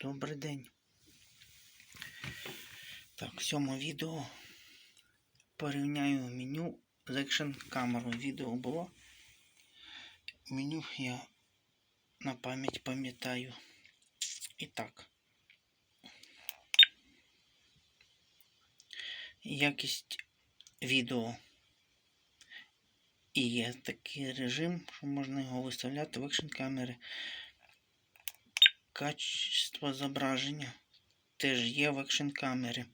Добрий день. Так, в цьому відео порівняю меню з екшн камерою. Відео було. Меню я на пам'ять пам'ятаю. І так. Якість відео. І є такий режим, що можна його виставляти в екшн камери. Качество зображення теж є в екшн камері.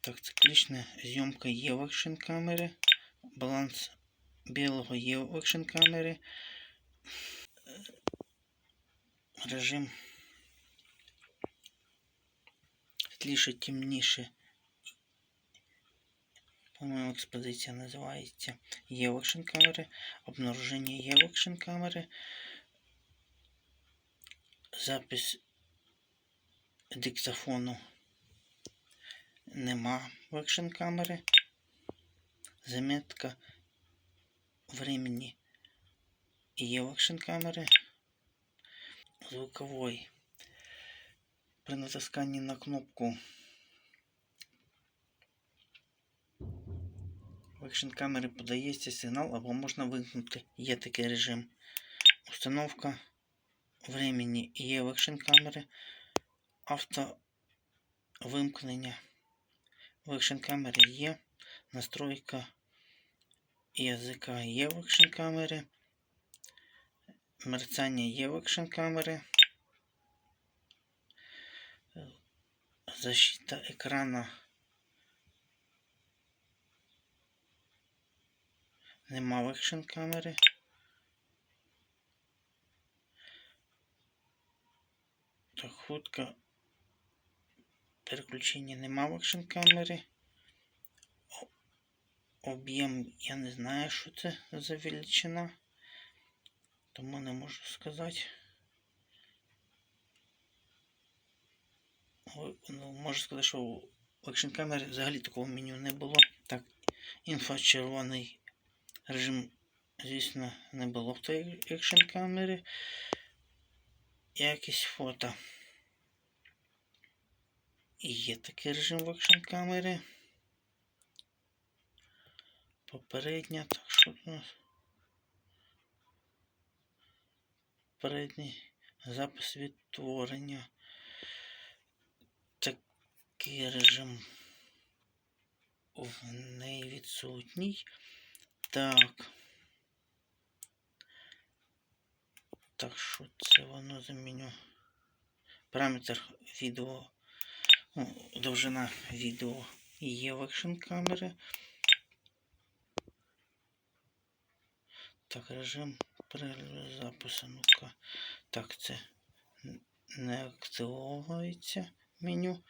Так, циклічна зйомка є в екшн камері. Баланс білого є в екшн камері. Режим світліше, темніше. По-моєму, експозиція називається. Є в екшн камери. Обнаруження є в екшн камери. Запис диктофону нема в екшн камери. Заметка времени є в екшн камери. Звуковой. При натисканні на кнопку в екшн камери подається сигнал або можна вимкнути. Є такий режим. Установка времени є в екшн камери. Авто вимкнення в екшн камері є. Настройка язика є в екшн камері. Мерцання є в екшн камери. Защита екрана нема в екшн камери. Так, хутка переключення нема в екшн камері. Об'єм я не знаю, що це за величина. Тому не можу сказати. Ну, можу сказати, що в екшн камері взагалі такого меню не було. Так, інфрачервоний режим, звісно, не було в той екшн камері. Якісь фото. Є такий режим в екшн камері. Попередня, так що у нас? Попередній запис відтворення. Такий режим в неї відсутній. Так. Так, що це воно за меню? Параметр відео. Довжина відео є в екшн камери. Так, режим перегляду запису. Ну-ка. Так, це не активовується меню.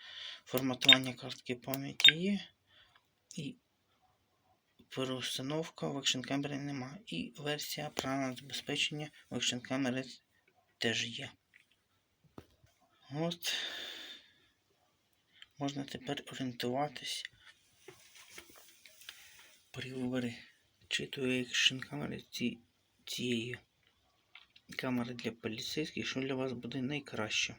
Форматування картки пам'яті є. І переустановка в екшн камері нема. І версія програмного забезпечення в екшн камери теж є. От. Можна тепер орієнтуватись при виборі чи то екшн камери ці, цієї камери для поліцейських, що для вас буде найкраще.